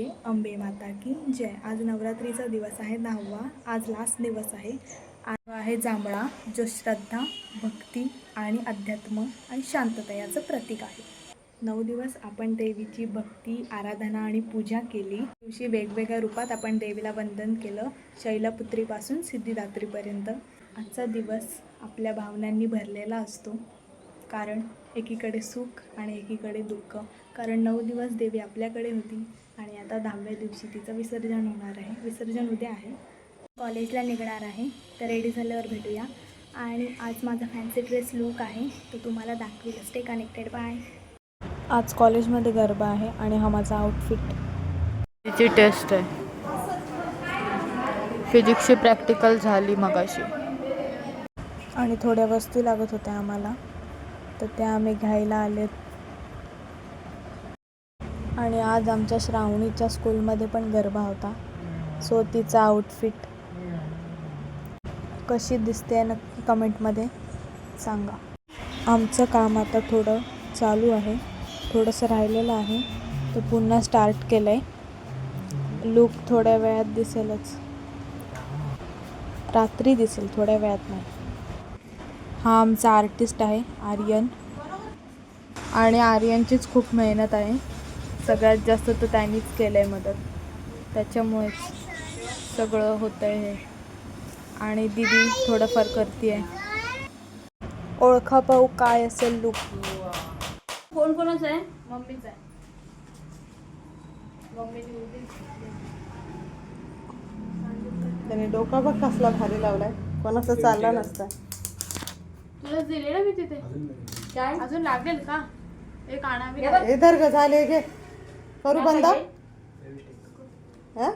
नमस्ते अंबे माता की जय. आज नवरात्रीचा दिवस आहे दहावा. आज लास्ट दिवस आहे. आज आहे जांभळा जो श्रद्धा भक्ती आणि अध्यात्म आणि शांतता याचं प्रतीक आहे. नऊ दिवस आपण देवीची भक्ती आराधना आणि पूजा केली. दिवशी वेगवेगळ्या रूपात आपण देवीला वंदन केलं. शैलपुत्रीपासून सिद्धिदात्रीपर्यंत. आजचा दिवस आपल्या भावनांनी भरलेला असतो. कारण एकीकडे सुख आणि एकीकडे दुःख. कारण नऊ दिवस देवी आपल्याकडे होती आणि आता दहाव्या दिवशी तिचं विसर्जन होणार आहे. विसर्जन उद्या आहे. कॉलेजला निघणार आहे. तर रेडी झाल्यावर भेटूया. आणि आज माझा फॅन्सी ड्रेस लुक आहे. तो तुम्हाला दाखवेल स्टे कनेक्टेड. बाय. आज कॉलेजमध्ये गरबा आहे आणि हा माझा आउटफिट तिची टेस्ट आहे. फिजिक्सची प्रॅक्टिकल झाली मगाशी. आणि थोड्या वस्तू लागत होत्या आम्हाला. तर त्या आम्ही घ्यायला आलेत. आणि आज आमच्या श्रावणीच्या स्कूलमध्ये पण गरबा होता. सो तिचा आउटफिट कशी दिसते नक्की कमेंटमध्ये सांगा. आमचं काम आता थोडं चालू आहे. थोडंसं राहिलेलं आहे. तर पुन्हा स्टार्ट केलं आहे लूक थोड्या वेळात दिसेलच. रात्री दिसेल थोड्या वेळात नाही. हा आमचा आर्टिस्ट आहे आर्यन. आणि आर्यनचीच खूप मेहनत आहे. सगळ्यात जास्त तर त्यांनीच केलं आहे मदत. त्याच्यामुळेच सगळं होतं आहे हे. आणि दिदी थोडंफार करते आहे ओळखा पाहू काय असेल लुक कोण कोणाच आहे? मम्मीच आहे. त्याने डोका बघ कसला भारी लावलाय. कोणाचा चालला नसता. तुला दिले ना मी तिथे. काय? अजून लागेल का? एक आणावी. हे धर ग झाले घे करू बंद? हा?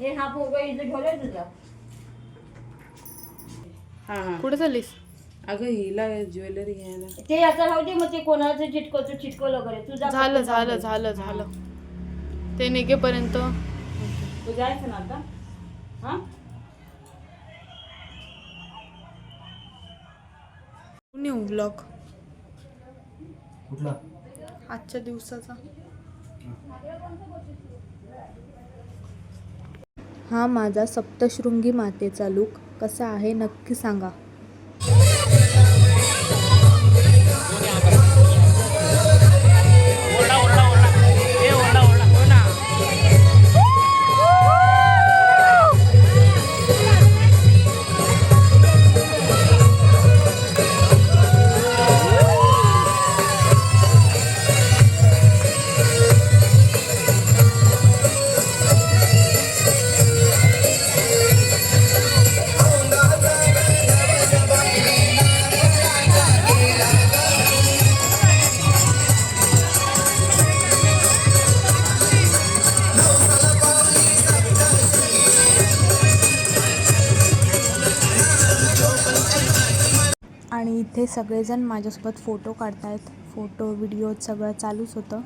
हे हा पोरगा इथं ठेवलाय तुझा. हा हा. कुठे चाललीस? अगं हिला ज्वेलरी घ्यायला. ते आता राहू दे मग ते कोणाचं चिटकवतो चिटकवलं करे तुझा झालं झालं झालं झालं. ते निघेपर्यंत. तू जायचं ना आता? हा? New blog. कुठला? आजच्या दिवसाचा. हा माझा सप्तशृंगी मातेचा लूक कसा आहे नक्की सांगा. आणि इथे सगळेजण माझ्यासोबत फोटो काढतायत. फोटो व्हिडिओ सगळं चालूच होतं.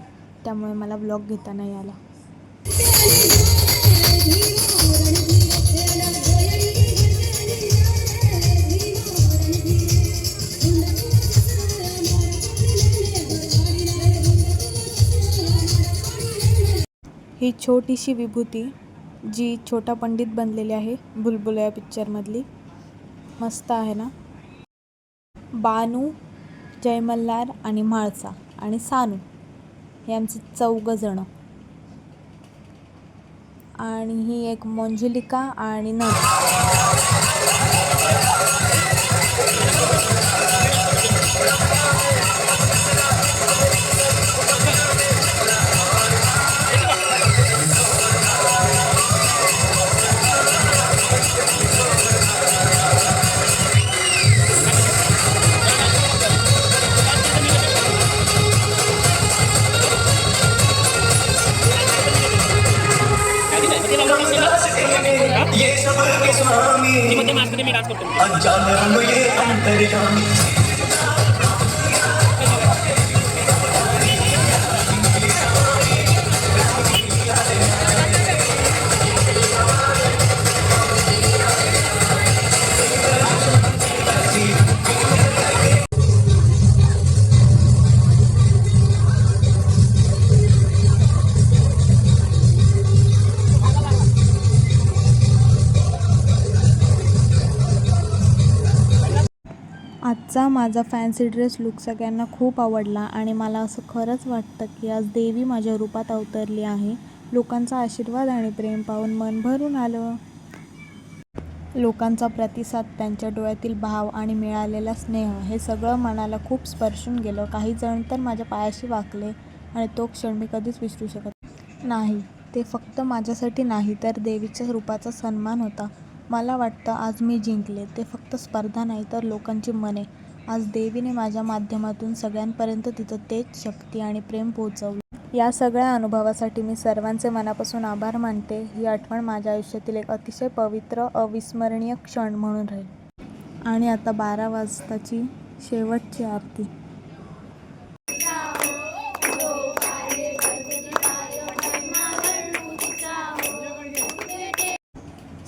त्यामुळे मला ब्लॉग घेता नाही आला. ही छोटीशी विभूती जी छोटा पंडित बनलेली आहे बुलबुल या पिक्चरमधली. मस्त आहे ना? बानू जयमल्लार आणि म्हाळसा आणि सानू हे आमचे चौघ जण. आणि ही एक मंजुलिका आणि नदी अनजान रंग ये आजचा माझा फॅन्सी ड्रेस लुक सगळ्यांना खूप आवडला आणि मला असं खरंच वाटतं की आज देवी माझ्या रूपात अवतरली आहे. लोकांचा आशीर्वाद आणि प्रेम पाहून मन भरून आलं. लोकांचा प्रतिसाद त्यांच्या डोळ्यातील भाव आणि मिळालेला स्नेह हे सगळं मनाला खूप स्पर्शून गेलं. काही जण तर माझ्या पायाशी वाकले आणि तो क्षण मी कधीच विसरू शकत नाही. ते फक्त माझ्यासाठी नाही तर देवीच्या रूपाचा सन्मान होता. मला वाटतं आज मी जिंकले. ते फक्त स्पर्धा नाही तर लोकांची मने. आज देवीने माझ्या माध्यमातून सगळ्यांपर्यंत तिचं तेज शक्ती आणि प्रेम पोहोचवलं. या सगळ्या अनुभवासाठी मी सर्वांचे मनापासून आभार मानते. ही आठवण माझ्या आयुष्यातील एक अतिशय पवित्र अविस्मरणीय क्षण म्हणून राहील. आणि आता बारा वाजताची शेवटची आरती.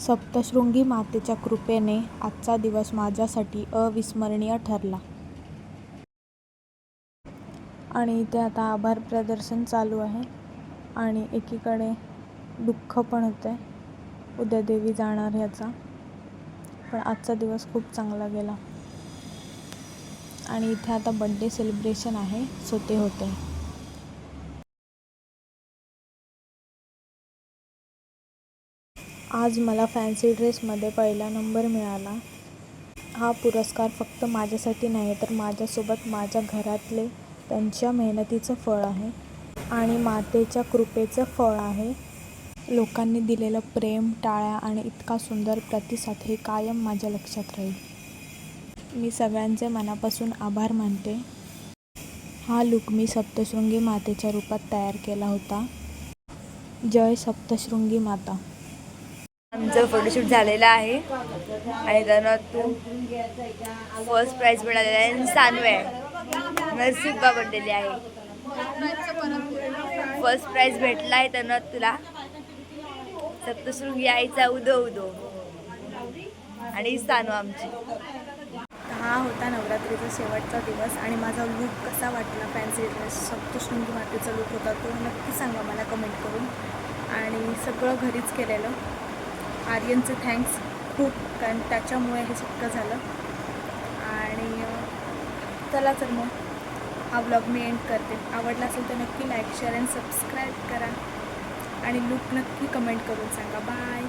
सप्तशृंगी मातेच्या कृपेने आजचा दिवस माझ्यासाठी अविस्मरणीय ठरला. आणि इथे आता आभार प्रदर्शन चालू आहे. आणि एकीकडे दुःख पण होतं आहे उद्या देवी जाणार ह्याचा पण आजचा दिवस खूप चांगला गेला. आणि इथे आता बड्डे सेलिब्रेशन आहे. सो ते होते आज मला फॅन्सी ड्रेसमध्ये पहिला नंबर मिळाला. हा पुरस्कार फक्त माझ्यासाठी नाही तर माझ्यासोबत माझ्या घरातले त्यांच्या मेहनतीचं फळ आहे आणि मातेच्या कृपेचं फळ आहे. लोकांनी दिलेलं प्रेम टाळ्या आणि इतका सुंदर प्रतिसाद हे कायम माझ्या लक्षात राहील. मी सगळ्यांचे मनापासून आभार मानते. हा लुक मी सप्तशृंगी मातेच्या रूपात तयार केला होता. जय सप्तशृंगी माता. आमचं फोटोशूट झालेलं आहे. आणि त्यांना तू फर्स्ट प्राईज मिळालेला आहे आणि सानू आहे नरसिंबा बनलेली आहे. फर्स्ट प्राईज भेटला आहे त्यांना तुला. सप्तशृंगी आईचा उदो उदो. आणि सानू आमची. हा होता नवरात्रीचा शेवटचा दिवस आणि माझा लूक कसा वाटला? फॅन्सी ड्रेस सप्तशृंगी मातेचा लूक होता. तो नक्की सांगा मला कमेंट करून. आणि सगळं घरीच केलेलं. आर्यनचे थँक्स खूप कारण त्याच्यामुळे हे शक्य झालं. आणि चला तर मग हा ब्लॉग मी एंड करते. आवडला असेल तर नक्की लाईक शेअर अँड सबस्क्राईब करा. आणि लूक नक्की कमेंट करून सांगा. बाय